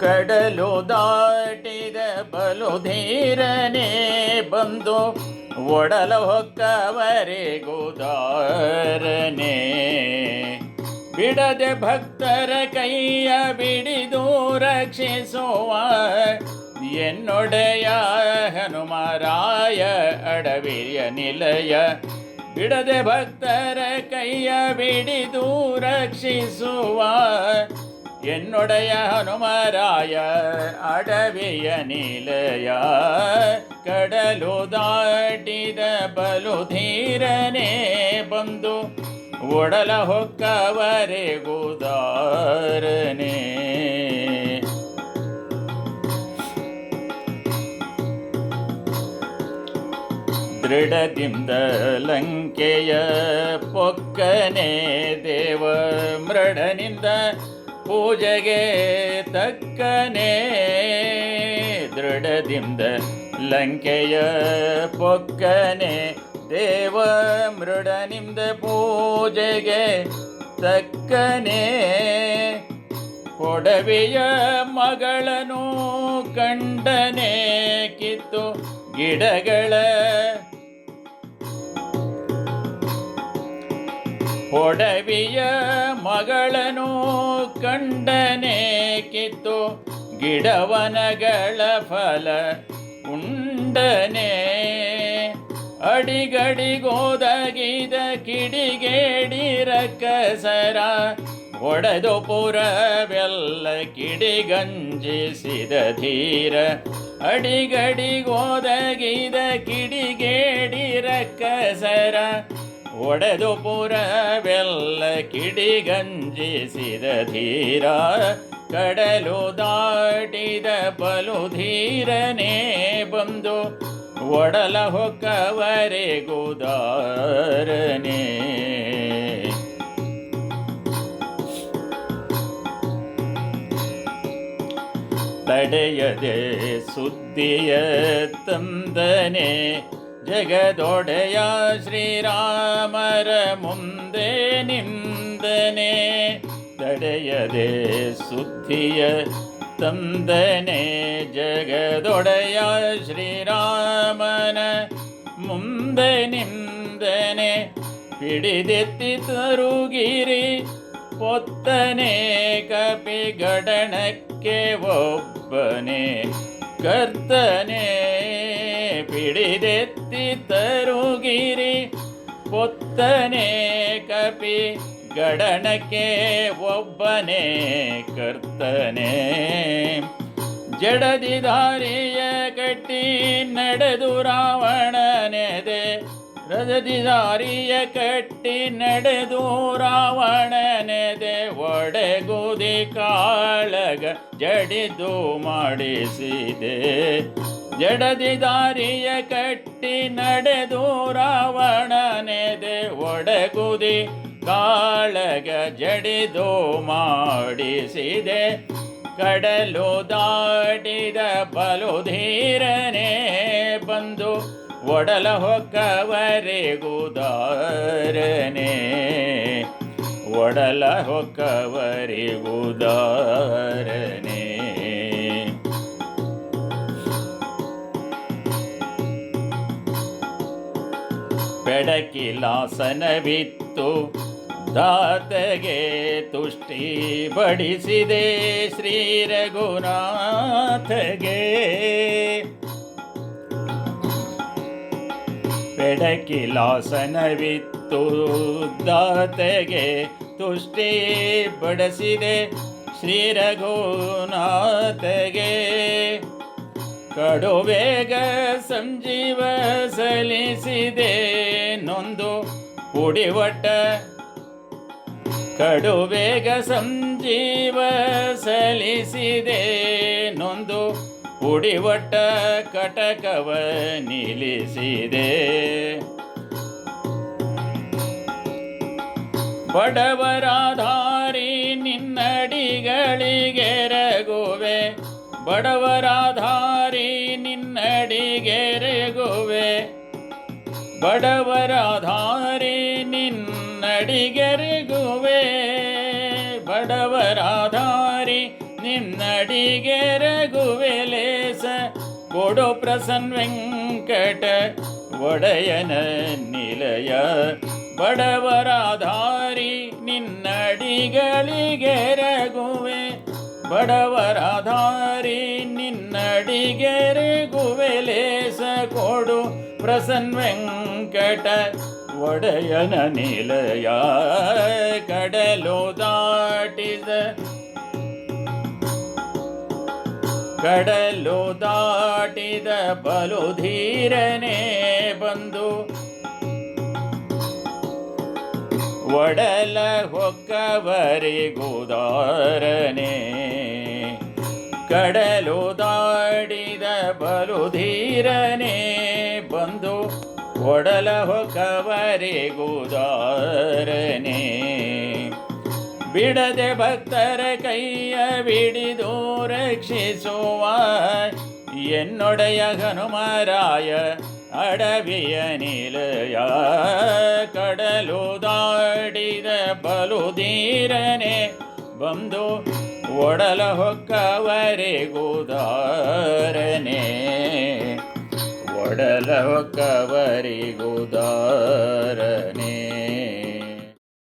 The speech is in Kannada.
ಕಡಲು ದಾಟಿದ ಬಲು ಧೀರನೇ ಬಂದು ಒಡಲ ಹೊಕ್ಕವರೆಗುದಾರನೆ ಬಿಡದೆ ಭಕ್ತರ ಕೈಯ ಬಿಡಿದು ರಕ್ಷಿಸುವ ಎನ್ನೊಡೆಯ ಹನುಮರಾಯ ಅಡವಿಯ ನಿಲಯ. ಬಿಡದೆ ಭಕ್ತರ ಕೈಯ ಬಿಡಿದು ರಕ್ಷಿಸುವ ಎನ್ನೊಡೆಯ ஹனுமராய அடவிய நிலைய ಕಡಲು ದಾಟಿದ ಬಲು ಧೀರನೇ ಬಂದು ಒಡಲ ಹೊಕ್ಕವರೆಗುದಾರನೇ ದೃಢದಿಂದ ಲಂಕೆಯ ಪೊಕ್ಕನೆ ದೇವ ಮೃಡನಿಂದ ಪೂಜೆಗೆ ತಕ್ಕನೆ ದೃಢದಿಂದ ಲಂಕೆಯ ಪೊಕ್ಕನೆ ದೇವ ಮೃಡನಿಂದ ಪೂಜೆಗೆ ತಕ್ಕನೆ ಕೊಡವೆಯ ಮಗಳನು ಕಂಡನೆ ಕಿತ್ತು ಗಿಡಗಳ ಕೊಡವಿಯ ಮಗಳನು ಕಂಡನೆ ಕಿತ್ತು ಗಿಡವನಗಳ ಫಲ ಉಂಡನೆ. ಅಡಿಗಡಿಗೋದಗಿದ ಕಿಡಿಗೇಡಿರ ಕಸರ ಒಡೆದು ಪುರವೆಲ್ಲ ಕಿಡಿಗಂಜಿಸಿದ ಧೀರ. ಅಡಿಗಡಿಗೋದಗಿದ ಕಿಡಿಗೇಡಿರ ಕಸರ ಒಡೆದು ಪುರವೆಲ್ಲ ಕಿಡಿಗಂಜಿಸಿದ ಧೀರ ಕಡಲು ದಾಟಿದ ಬಲು ಧೀರನೇ ಬಂದು ಒಡಲ ಹೊಕ್ಕವರೆಗುದಾರನೇ ತಡೆಯದೆ ಸುದ್ದಿಯ ತಂದನೆ ಜಗದೊಡೆಯ ಶ್ರೀರಾಮರ ಮುಂದೆ ನಿಂದನೆ ತಡೆಯದೆ ಸುದ್ದಿಯ ತಂದನೆ. ಜಗದೊಡೆಯ ಶ್ರೀರಾಮನ ಮುಂದೆ ನಿಂದನೆ, ಹಿಡಿದೆತ್ತಿ ತರುಗಿರಿ ಪೊತ್ತನೆ ಕಪಿ ಗಡಣಕ್ಕೆ ಒಬ್ಬನೇ, ಕರ್ತನೆ ಪಿಡಿದೆತ್ತಿ ತರುಗಿರಿ ಪೊತ್ತನೆ ಕಪಿ ಗಡಣಕ್ಕೆ ಒಬ್ಬನೇ ಕರ್ತನೆ. ಜಡದಿ ದಾರಿಯ ಕಟ್ಟಿ ನಡೆದು ರಾವಣನೆದೆ. ರಜದಿ ದಾರಿಯ ಕಟ್ಟಿ ನಡೆದು ರಾವಣನೆದೆ. ಒಡೆಗುದಿ ಕಾಳಗ ಜಡಿದು ಮಾಡಿಸಿದೆ. ಜಡದಿ ದಾರಿಯ ಕಟ್ಟಿ ನಡೆದು ರಾವಣನೆದೆ ಒಡಗುದಿ ಕಾಳಗ ಜಡಿದು ಮಾಡಿಸಿದೆ. ಕಡಲು ದಾಟಿದ ಬಲು ಧೀರನೇ ಬಂದು ಒಡಲ ಹೊಕ್ಕವರೆಗುದಾರನೇ ಒಡಲ ಹೊಕ್ಕವರೆಗುದಾರನೇ ಬೆಡಕಿಲಾಸನವಿತ್ತು. ದಾತಗೆ ತುಷ್ಟಿ ಬಡಿಸಿದೆ ಶ್ರೀ ರಘುನಾಥಗೆ ಬೆಡಕಿಲಾಸನವಿತ್ತು. ದಾತಗೆ ತುಷ್ಟಿ ಬಡಿಸಿದೆ ಶ್ರೀ ರಘುನಾಥಗೆ ಕಡುಬೇಗ ಸಂಜೀವ ಸಲಿಸಿದೆ ನೊಂದು ಪುಡಿವಟ್ಟ. ಕಡುಬೇಗ ಸಂಜೀವ ಸಲಿಸಿದೆ ನೊಂದು ಪುಡಿವಟ್ಟ ಕಟಕವ ನಿಲ್ಲಿಸಿದೆ. ಬಡವರಾಧಾರಿ ನಿನ್ನಡಿಗಳಿಗೆರಗುವೆ ಬಡವರಾಧ ನಿನ್ನಡಿಗೆರೆಗುವೆ ಬಡವರಾಧಾರಿ ನಿನ್ನಡಿಗೆರೆಗುವೆ. ಬಡವರಾಧಾರಿ, ನಿನ್ನಡಿಗೆರೆಗುವೆ. ಲೇಸ ಕೊಡು ಪ್ರಸನ್ ವೆಂಕಟ ಒಡೆಯನ ನಿಲಯ. ಬಡವರಾಧಾರಿ ನಿನ್ನಡಿಗಳಿಗೆ ನಿನ್ನಡಿಗಳಿಗೆರಗುವೆ ಬಡವರಾಧಾರಿ ನಿನ್ನಡಿಗೆ ಗುವೆಲೇಸ ಕೊಡು ಪ್ರಸನ್ ವೆಂಕಟ ಒಡೆಯನ ನಿಲಯ ಕಡಲು ದಾಟಿದ. ಕಡಲು ದಾಟಿದ ಬಲು ಧೀರನೇ ಬಂದು ಒಡಲ ಹೊಕ್ಕವರಿಗುದಾರನೆ ಕಡಲು ದಾಡಿದ ಬಲು ಧೀರನೇ ಬಂದು ಒಡಲ ಹೊಕ್ಕವರಿಗುದಾರನೆ. ಬಿಡದೆ ಭಕ್ತರ ಕೈಯ ಬಿಡಿದು ರಕ್ಷಿಸುವ ಎನ್ನೊಡೆಯ ಹನುಮರಾಯ ಅಡವಿಯ ನಿಲಯ. ಕಡಲು ದಾಡಿದ ಬಲು ಧೀರನೆ ಬಂದು ಒಡಲ ಹೊಕ್ಕವರಿಗುದಾರನೆ ಒಡಲ ಹೊಕ್ಕವರಿಗುದಾರನೆ